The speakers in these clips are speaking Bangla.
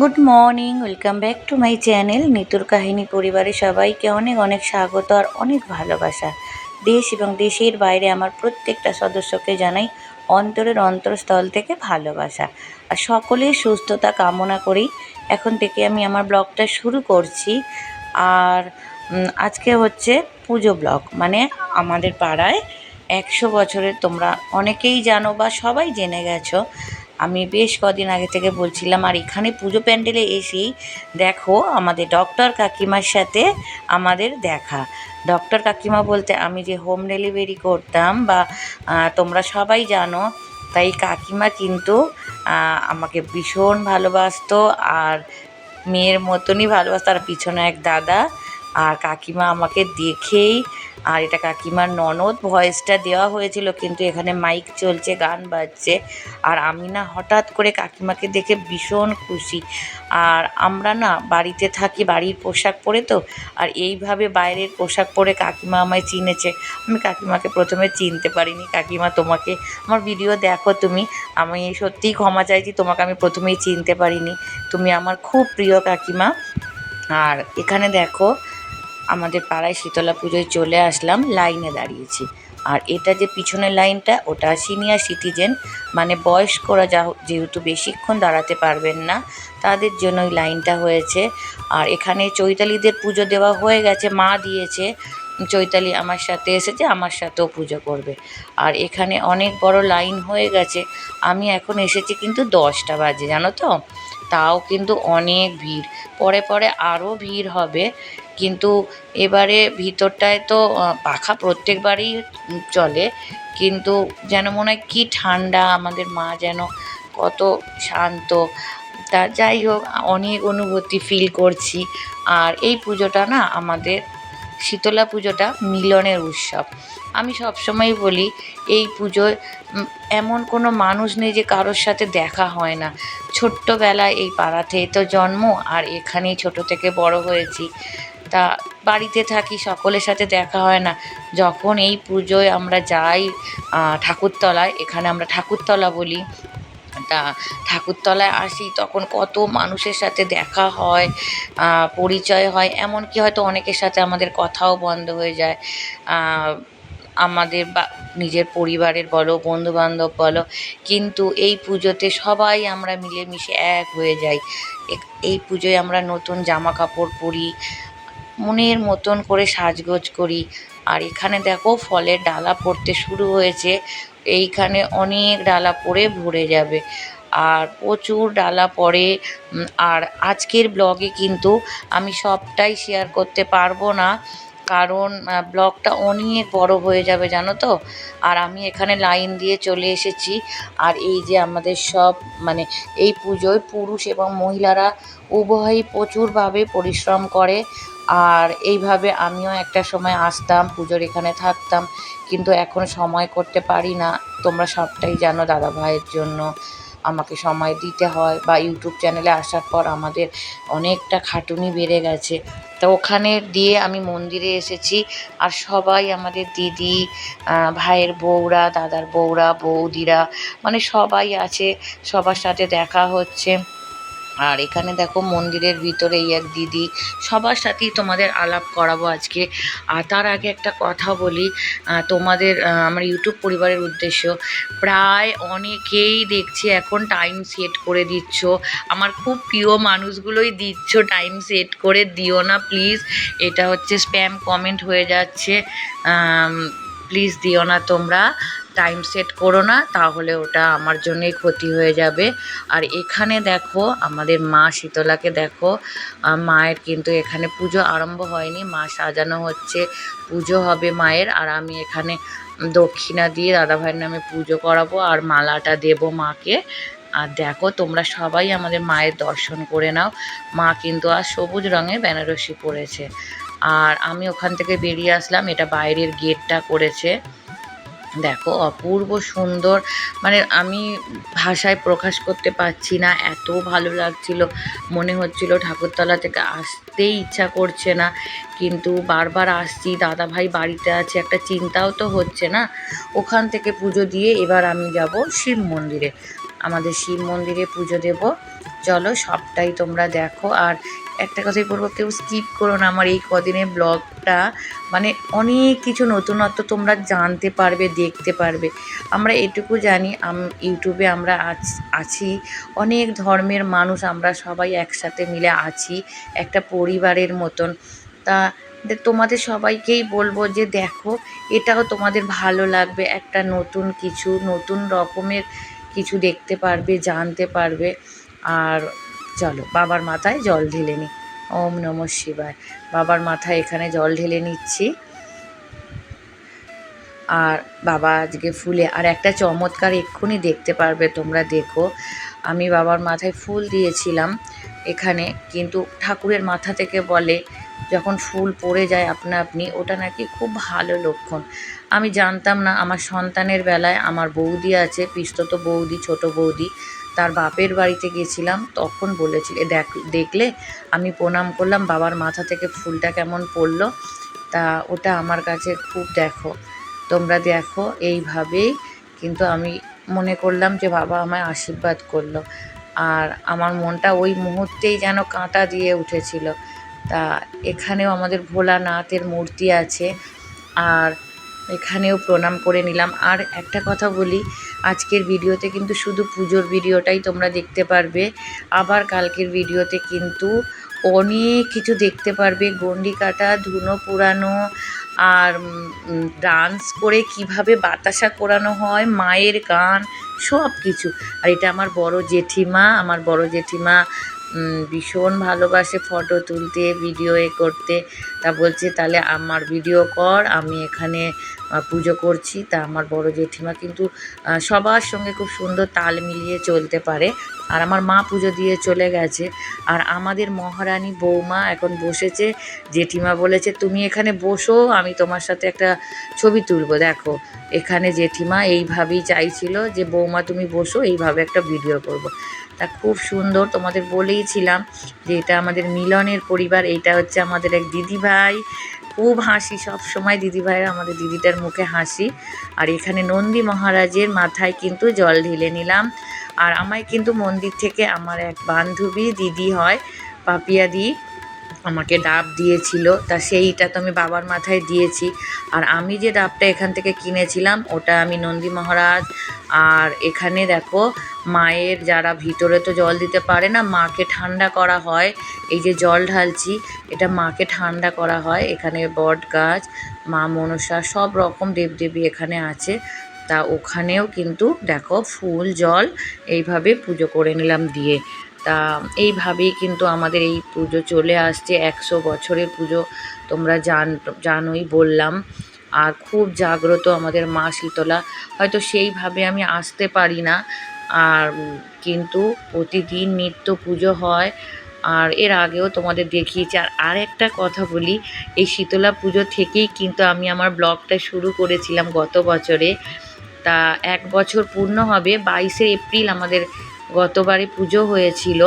Good morning welcome back to my channel নিতুর কাহিনী পরিবারে সবাইকে অনেক অনেক স্বাগত আর অনেক ভালোবাসা। দেশ এবং দেশের বাইরে আমার প্রত্যেকটা সদস্যকে জানাই অন্তরের অন্তরস্থল থেকে ভালোবাসা। আর সকলের সুস্থতা কামনা করেই এখন থেকে আমি আমার ব্লগটা শুরু করছি। আর আজকে হচ্ছে পুজো ব্লগ। মানে আমাদের পাড়ায় একশো বছরের তোমরা অনেকেই জানো বা সবাই জেনে গেছো আমি বেশ কদিন আগে থেকে বলছিলাম, আর এখানে পুজো প্যান্ডেলে এসেই দেখো আমাদের ডক্টর কাকিমার সাথে আমাদের দেখা। ডক্টর কাকিমা বলতে, আমি যে হোম ডেলিভারি করতাম বা তোমরা সবাই জানো, তাই কাকিমা কিন্তু আমাকে ভীষণ ভালোবাসতো আর মেয়ের মতনই ভালোবাসতো। আর পিছনে এক দাদা আর কাকিমা আমাকে দেখেই আর এটা কাকিমার ননদ, ভয়েসটা দেওয়া হয়েছিল কিন্তু এখানে মাইক চলছে, গান বাজছে। আর আমি না হঠাৎ করে কাকিমাকে দেখে ভীষণ খুশি। আর আমরা না বাড়িতে থাকি, বাড়ির পোশাক পরে তো, আর এইভাবে বাইরের পোশাক পরে কাকিমা আমায় চিনেছে। আমি কাকিমাকে প্রথমে চিনতে পারিনি। কাকিমা, তোমাকে আমার ভিডিও দেখো তুমি। আমি সত্যিই ক্ষমা চাইছি, তোমাকে আমি প্রথমেই চিনতে পারিনি। তুমি আমার খুব প্রিয় কাকিমা। আর এখানে দেখো আমাদের পাড়ায় শীতলা পুজোয় চলে আসলাম, লাইনে দাঁড়িয়েছি। আর এটা যে পিছনের লাইনটা, ওটা সিনিয়র সিটিজেন মানে বয়স্করা যা যেহেতু বেশিক্ষণ দাঁড়াতে পারবেন না, তাদের জন্য ওই লাইনটা হয়েছে। আর এখানে চৈতালিদের পুজো দেওয়া হয়ে গেছে, মা দিয়েছে। চৈতালি আমার সাথে এসেছে, আমার সাথেও পুজো করবে। আর এখানে অনেক বড় লাইন হয়ে গেছে, আমি এখন এসেছি কিন্তু দশটা বাজে, জানো তো? তাও কিন্তু অনেক ভিড়। পরে পরে আরও ভিড় হবে। কিন্তু এবারে ভিতরটায় তো পাখা প্রত্যেকবারই চলে, কিন্তু যেন মনে হয় কী ঠান্ডা, আমাদের মা যেন কত শান্ত। তা যাই হোক, অনেক অনুভূতি ফিল করছি। আর এই পুজোটা না, আমাদের শীতলা পুজোটা মিলনের উৎসব। আমি সবসময় বলি, এই পুজোয় এমন কোনো মানুষ নেই যে কারোর সাথে দেখা হয় না। ছোট্টবেলায় এই পাড়াতেই তো জন্ম, আর এখানেই ছোট থেকে বড় হয়েছি। তা বাড়িতে থাকি, সকলের সাথে দেখা হয় না। যখন এই পুজোয় আমরা যাই ঠাকুরতলায়, এখানে আমরা ঠাকুরতলা বলি, তা ঠাকুরতলায় আসি, তখন কত মানুষের সাথে দেখা হয় পরিচয় হয়, এমনকি হয়তো অনেকের সাথে আমাদের কথাও বন্ধ হয়ে যায়। আমাদের বা, নিজের পরিবারের বলো, বন্ধুবান্ধব বলো, কিন্তু এই পুজোতে সবাই আমরা মিলেমিশে এক হয়ে যাই। এই পুজোয় আমরা নতুন জামা কাপড় পরি মনের মতন করে সাজগোজ করি। আর এখানে দেখো ফলের ডালা পড়তে শুরু হয়েছে। এইখানে অনেক ডালা পড়ে ভরে যাবে। আর প্রচুর ডালা পড়ে। আর আজকের ব্লগে কিন্তু আমি সবটাই শেয়ার করতে পারব না। কারণ ব্লগটা অনেক বড় হয়ে যাবে, জানো তো? আর আমি এখানে লাইন দিয়ে চলে এসেছি। আর এই যে আমাদের সব মানে এই পুজোয় পুরুষ এবং মহিলারা উভয়ই প্রচুরভাবে পরিশ্রম করে। আর এইভাবে আমিও একটা সময় আসতাম, পুজোর এখানে থাকতাম, কিন্তু এখন সময় করতে পারি না। তোমরা সবটাই জানো দাদা ভাইয়ের জন্য। আমাকে সময় দিতে হয় বা ইউটিউব চ্যানেলে আসার পর আমাদের অনেকটা খাটুনি বেড়ে গেছে। তো ওখানে দিয়ে আমি মন্দিরে এসেছি আর সবাই আমাদের দিদি ভাইয়ের বউরা, দাদার বউরা, বৌদিরা মানে সবাই আছে। সবার সাথে দেখা হচ্ছে। আর এখানে দেখো মন্দিরের ভিতরে এই এক দিদি, সবার সাথেই তোমাদের আলাপ করাবো আজকে। আর তার আগে একটা কথা বলি তোমাদের আমার ইউটিউব পরিবারের উদ্দেশ্য, প্রায় অনেকেই দেখছি এখন টাইম সেট করে দিচ্ছ। আমার খুব প্রিয় মানুষগুলোই দিচ্ছ টাইম সেট করে, দিও না প্লিজ এটা হচ্ছে স্প্যাম কমেন্ট হয়ে যাচ্ছে। প্লিজ দিও না তোমরা। টাইম সেট করো না, তাহলে ওটা আমার জন্যই ক্ষতি হয়ে যাবে। আর এখানে দেখো, আমাদের মা শীতলাকে দেখো মায়ের কিন্তু এখানে পুজো আরম্ভ হয়নি, মা সাজানো হচ্ছে, পুজো হবে মায়ের, আর আমি এখানে দক্ষিণা দিয়ে দাদাভাইয়ের নামে পুজো করাবো, আর মালাটা দেবো মাকে। আর দেখো, তোমরা সবাই আমাদের মায়ের দর্শন করে নাও। মা কিন্তু আর সবুজ রঙের বেনারসি পরেছে। আর আমি ওখান থেকে বেরিয়ে আসলাম, এটা বাইরের গেটটা করেছে। দেখো, অপূর্ব সুন্দর। মানে আমি ভাষায় প্রকাশ করতে পারছি না, এত ভালো লাগছিল। মনে হচ্ছিল ঠাকুরতলা থেকে আসতেই ইচ্ছা করছে না। কিন্তু বারবার আসছি দাদা ভাই বাড়িতে আছে, একটা চিন্তাও তো হচ্ছে না। ওখান থেকে পুজো দিয়ে এবার আমি যাব শিব মন্দিরে। আমাদের শিব মন্দিরে পুজো দেব। চলো সবটাই তোমরা দেখো। আর একটা কথাই বলব, কেউ স্কিপ করো না আমার এই কদিনের ব্লগটা মানে অনেক কিছু নতুনত্ব তোমরা জানতে পারবে, দেখতে পারবে। আমরা এটুকু জানি ইউটিউবে আমরা আছি অনেক ধর্মের মানুষ, আমরা সবাই একসাথে মিলে আছি, একটা পরিবারের মতন। তা তোমাদের সবাইকেই বলব যে দেখো, এটাও তোমাদের ভালো লাগবে, একটা নতুন কিছু, নতুন রকমের কিছু দেখতে পারবে, জানতে পারবে। আর চলো, বাবার মাথায় জল ঢেলে নি। ওম নম শিবায়। বাবার মাথায় এখানে জল ঢেলে নিচ্ছি। আর বাবা আজকে ফুলে, আর একটা চমৎকার এক্ষুনি দেখতে পারবে, তোমরা দেখো। আমি বাবার মাথায় ফুল দিয়েছিলাম এখানে, কিন্তু ঠাকুরের মাথা থেকে বলে, যখন ফুল পড়ে যায় আপনা আপনি, ওটা নাকি খুব ভালো লক্ষণ। আমি জানতাম না, আমার সন্তানের বেলায় আমার বৌদি আছে, পিস্তত বৌদি, ছোট বৌদি। তার বাপের বাড়িতে গেছিলাম তখন বলেছিল, দেখ, দেখলে আমি প্রণাম করলাম, বাবার মাথা থেকে ফুলটা কেমন পড়ল, তা ওটা আমার কাছে খুব দেখো, তোমরা দেখো, এইভাবেই কিন্তু আমি মনে করলাম যে বাবা আমায় আশীর্বাদ করল। আর আমার মনটা ওই মুহূর্তেই যেন কাঁটা দিয়ে উঠেছিল। তা এখানেও আমাদের ভোলানাথের মূর্তি আছে, আর এখানেও প্রণাম করে নিলাম। আর একটা কথা বলি, আজকের ভিডিওতে কিন্তু শুধু পুজোর ভিডিওটাই তোমরা দেখতে পারবে। আবার কালকের ভিডিওতে কিন্তু অনেক কিছু দেখতে পারবে। গন্ডি কাটা ধুনো পুরানো আর ডান্স করে কীভাবে বাতাসা করানো হয়, মায়ের গান সব কিছু আর এটা আমার বড় জেঠিমা, আমার বড় জেঠিমা ভীষণ ভালোবাসে ফটো তুলতে ভিডিও এ করতে। তা বলছে, তাহলে আমার ভিডিও কর, আমি এখানে পুজো করছি। তা আমার বড় জেঠিমা কিন্তু সবার সঙ্গে খুব সুন্দর তাল মিলিয়ে চলতে পারে। আর আমার মা পুজো দিয়ে চলে গেছে। আর আমাদের মহারানী বৌমা এখন বসেছে। জেঠিমা বলেছে, তুমি এখানে বসো, আমি তোমার সাথে একটা ছবি তুলবো। দেখো, এখানে জেঠিমা এইভাবেই চাইছিল যে, বৌমা তুমি বসো, এইভাবে একটা ভিডিও করব। তা খুব সুন্দর, তোমাদের বলেইছিলাম যে এটা আমাদের মিলনের পরিবার এটা হচ্ছে আমাদের এক দিদিভাই। খুব হাসি সব সময় দিদি ভাইয়ের আমাদের দিদিটার মুখে হাসি। আর এখানে নন্দী মহারাজের মাথায় কিন্তু জল ঢেলে নিলাম। আর আমায় কিন্তু মন্দির থেকে আমার এক বান্ধবী দিদি হয় পাপিয়া দি আমাকে ডাব দিয়েছিল, তা সেইটা তো আমি বাবার মাথায় দিয়েছি। আর আমি যে ডাবটা এখান থেকে কিনেছিলাম, ওটা আমি নন্দী মহারাজ, আর এখানে দেখো, মায়ের যারা ভিতরে তো জল দিতে পারে না, মাকে ঠান্ডা করা হয়। এই যে জল ঢালছি, এটা মাকে ঠান্ডা করা হয়। এখানে বট গাছ, মা মনসা, সব রকম দেবদেবী এখানে আছে। তা ওখানেও কিন্তু দেখো ফুল, জল, এইভাবে পুজো করে নিলাম দিয়ে। তা এইভাবেই কিন্তু আমাদের এই পুজো চলে আসছে। একশো বছরের পুজো তোমরা জান, জানোই বললাম। আর খুব জাগ্রত আমাদের মা শীতলা। হয়তো সেইভাবে আমি আসতে পারি না। আর কিন্তু প্রতিদিন নিত্য পুজো হয়। আর এর আগেও তোমাদের দেখিয়েছি। আর আরেকটা কথা বলি, এই শীতলা পুজো থেকেই কিন্তু আমি আমার ব্লগটা শুরু করেছিলাম গত বছরে। তা এক বছর পূর্ণ হবে, বাইশে এপ্রিল আমাদের গতবারে পুজো হয়েছিল,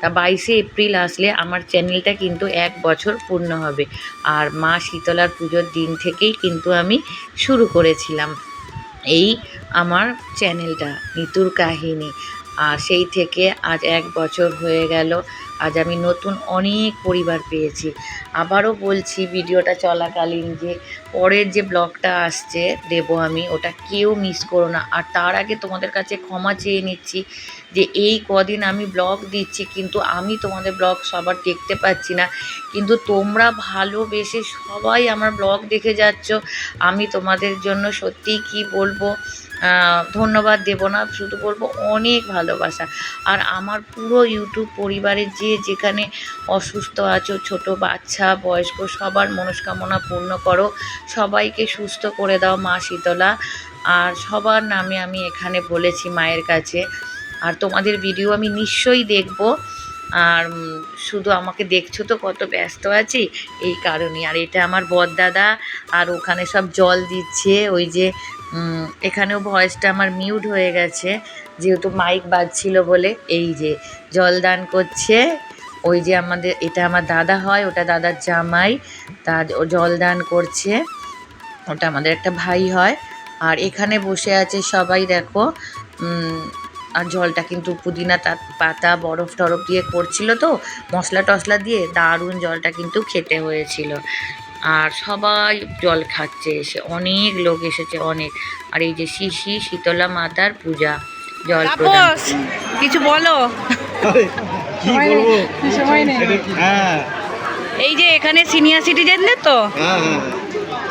তা বাইশে এপ্রিল আসলে আমার চ্যানেলটা কিন্তু এক বছর পূর্ণ হবে। আর মা শীতলার পুজোর দিন থেকেই কিন্তু আমি শুরু করেছিলাম। এই আমার চ্যানেলটা, নিতুর কাহিনী। আর সেই থেকে আজ এক বছর হয়ে গেল আজ আমি নতুন অনেক পরিবার পেয়েছি। আবারও বলছি ভিডিওটা চলাকালীন যে পরের যে ব্লগটা আসছে, দেবো আমি, ওটা কেউ মিস করো না। আর তার আগে তোমাদের কাছে ক্ষমা চেয়ে নিচ্ছি যে এই কদিন আমি ব্লগ দিচ্ছি, কিন্তু আমি তোমাদের ব্লগ সবার দেখতে পাচ্ছি না। কিন্তু তোমরা ভালোবেসে সবাই আমার ব্লগ দেখে যাচ্ছ। আমি তোমাদের জন্য সত্যিই কি বলব ধন্যবাদ দেবো না, শুধু বলব অনেক ভালোবাসা। আর আমার পুরো ইউটিউব পরিবারের যে যেখানে অসুস্থ আছো, ছোট বাচ্চা, বয়স্ক, সবার মনস্কামনা পূর্ণ করো। সবাইকে সুস্থ করে দাও মা শীতলা। আর সবার নামে আমি এখানে বলেছি মায়ের কাছে। আর তোমাদের ভিডিও আমি নিশ্চয়ই দেখব। আর শুধু আমাকে দেখছ তো কত ব্যস্ত আছি, এই কারণে আর এটা আমার বরদাদা আর ওখানে সব জল দিচ্ছে, ওই যে এখানেও ভয়েসটা আমার মিউট হয়ে গেছে। যেহেতু মাইক বাজছিল বলে, এই যে জল দান করছে, ওই যে আমাদের, এটা আমার দাদা হয়, ওটা দাদার জামাই তা ও জল দান করছে, ওটা আমাদের একটা ভাই হয়। আর এখানে বসে আছে সবাই, দেখো আর জলটা কিন্তু পুদিনা পাতা, বরফ টরফ দিয়ে করছিল তো, মশলা টশলা দিয়ে দারুণ জলটা কিন্তু খেতে হয়েছিল। আর সবাই জল খাচ্ছে এসে। অনেক লোক এসেছে অনেক। আর এই যে শিশি শীতলা মাতার পূজা জল প্রদান। কিছু বলো? কি বলব? সময় নেই। হ্যাঁ। এই যে এখানে সিনিয়র সিটিজেনদের তো? হ্যাঁ হ্যাঁ।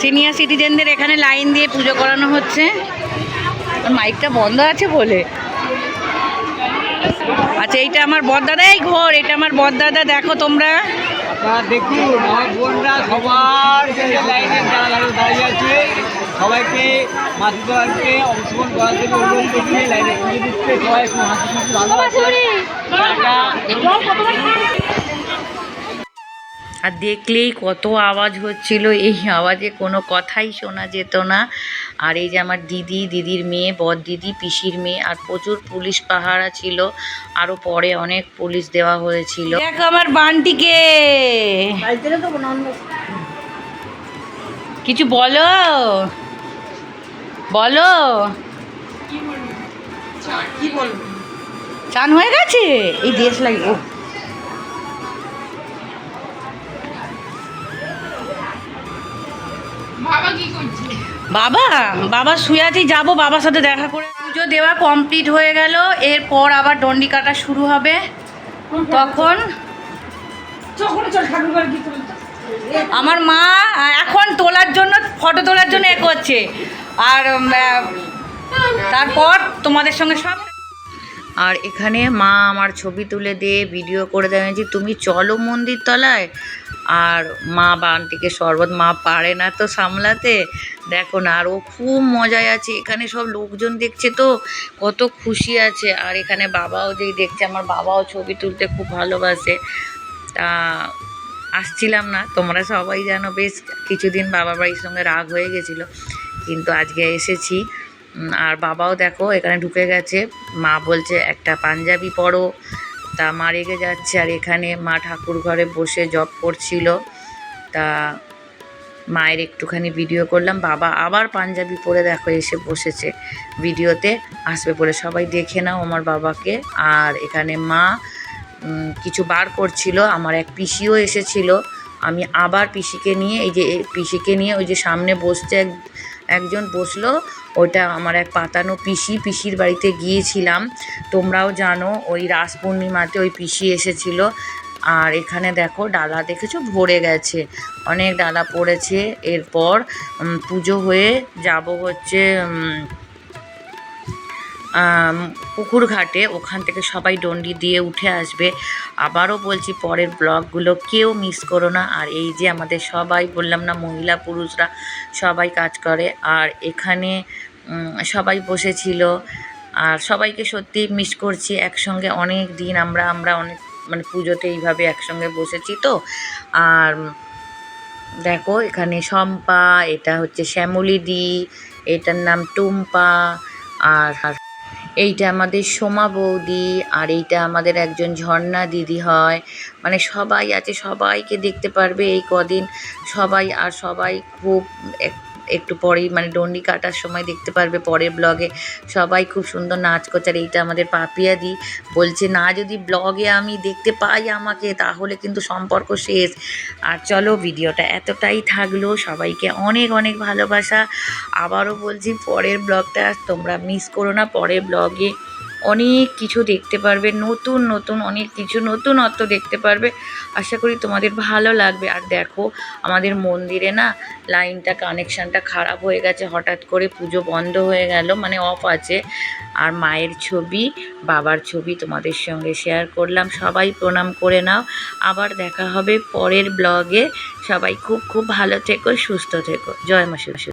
সিনিয়র সিটিজেনদের এখানে লাইন দিয়ে পুজো করানো হচ্ছে। মাইকটা বন্ধ আছে বলে। আচ্ছা এইটা আমার বরদাদা এই ঘর এটা আমার বরদাদা দেখো তোমরা। আপনারা দেখুন আমার বোনরা সবার লাইনে যারা দাঁড়িয়ে দাঁড়িয়ে আছে। সবাইকে মাতৃত্বকে অংশগ্রহণ করার জন্য অনুরোধ করছি লাইনে পুজো দিচ্ছে সবাই হাসি খুশি ভালো আছে। আর দেখলেই কত আওয়াজ হচ্ছিল। এই আওয়াজে কোনো কথাই শোনা যেত না। আর এই যে আমার দিদি দিদির মেয়ে বর দিদি পিসির মেয়ে আর প্রচুর পুলিশ পাহারা ছিল। আরও পরে অনেক পুলিশ দেওয়া হয়েছিল। দেখো আমার বানটিকে। কিছু বলো। বলো। চান হয়ে গেছে? এই দেশ লাগে। ও। বাবা বাবা শুয়ে আছি যাব বাবার সাথে দেখা করে। পুজো দেওয়া কমপ্লিট হয়ে গেল এরপর আবার ডন্ডি কাটা শুরু হবে। তখন আমার মা এখন তোলার জন্য ফটো তোলার জন্য এ করছে। আর তারপর তোমাদের সঙ্গে সব আর এখানে মা আমার ছবি তুলে দিয়ে ভিডিও করে দেয়। যে তুমি চলো মন্দির তলায়। আর মা বানটিকে শরবত, মা পারে না তো সামলাতে। দেখো না আর ও খুব মজায় আছে। এখানে সব লোকজন দেখছে তো, কত খুশি আছে। আর এখানে বাবাও যেই দেখছে, আমার বাবাও ছবি তুলতে খুব ভালোবাসে। তা আসছিলাম না, তোমরা সবাই জানো, বেশ কিছুদিন বাবা বাড়ির সঙ্গে রাগ হয়ে গেছিল। কিন্তু আজকে এসেছি। আর বাবাও দেখো, এখানে ঢুকে গেছে। মা বলছে, একটা পাঞ্জাবি পরো। তা মা রেগে যাচ্ছে আর এখানে মা ঠাকুর ঘরে বসে জব করছিল। তা মায়ের একটুখানি ভিডিও করলাম। বাবা আবার পাঞ্জাবি পরে দেখো এসে বসেছে ভিডিওতে আসবে বলে সবাই দেখে নাও আমার বাবাকে। আর এখানে মা কিছু বার করছিল। আমার এক পিসিও এসেছিল। আমি আবার পিসিকে নিয়ে, এই যে পিসিকে নিয়ে ওই যে সামনে বসছে এক একজন বসল, ওইটা আমার এক পাতানো পিসি, পিসির বাড়িতে গিয়েছিলাম। তোমরাও জানো, ওই রাস পূর্ণিমাতে ওই পিসি এসেছিল। আর এখানে দেখো, ডালা দেখেছ? ভরে গেছে। অনেক ডালা পড়েছে। এরপর পুজো হয়ে যাব হচ্ছে পুকুর ঘাটে, ওখান থেকে সবাই ডন্ডি দিয়ে উঠে আসবে। আবারও বলছি, পরের ব্লগগুলো কেউ মিস করো না। আর এই যে আমাদের সবাই, বললাম না, মহিলা পুরুষরা সবাই কাজ করে। আর এখানে সবাই বসেছিল। আর সবাইকে সত্যি মিস করছি। একসঙ্গে অনেক দিন আমরা আমরা অনেক মানে পুজোতে এইভাবে একসঙ্গে বসেছি তো। আর দেখো, এখানে শম্পা, এটা হচ্ছে শ্যামলিদি এটার নাম টুম্পা আর আর এইটা আমাদের সোমা বৌদি, আর এইটা আমাদের একজন ঝর্ণা দিদি হয়। মানে সবাই আছে, সবাইকে দেখতে পারবে এই কদিন। সবাই আর সবাই খুব এক- একটু পরেই মানে ডন্ডি কাটার সময় দেখতে পারবে পরের ব্লগে সবাই খুব সুন্দর নাচ করছে, আর এইটা আমাদের পাপিয়া দি বলছে, না, যদি ব্লগে আমি দেখতে পাই আমাকে, তাহলে কিন্তু সম্পর্ক শেষ। আর চলো, ভিডিওটা এতটাই থাকল। সবাইকে অনেক অনেক ভালোবাসা। আবারও বলছি, পরের ব্লগটা তোমরা মিস করো না, পরের ব্লগে অনেক কিছু দেখতে পারবে, নতুন নতুন, অনেক কিছু, নতুনত্ব দেখতে পারবে। আশা করি তোমাদের ভালো লাগবে। আর দেখো, আমাদের মন্দিরে না, লাইনটা, কানেকশানটা খারাপ হয়ে গেছে, হঠাৎ করে পুজো বন্ধ হয়ে গেল মানে অফ আছে। আর মায়ের ছবি, বাবার ছবি তোমাদের সঙ্গে শেয়ার করলাম। সবাই প্রণাম করে নাও। আবার দেখা হবে পরের ব্লগে সবাই খুব খুব ভালো থেকো, সুস্থ থেকো। জয় মা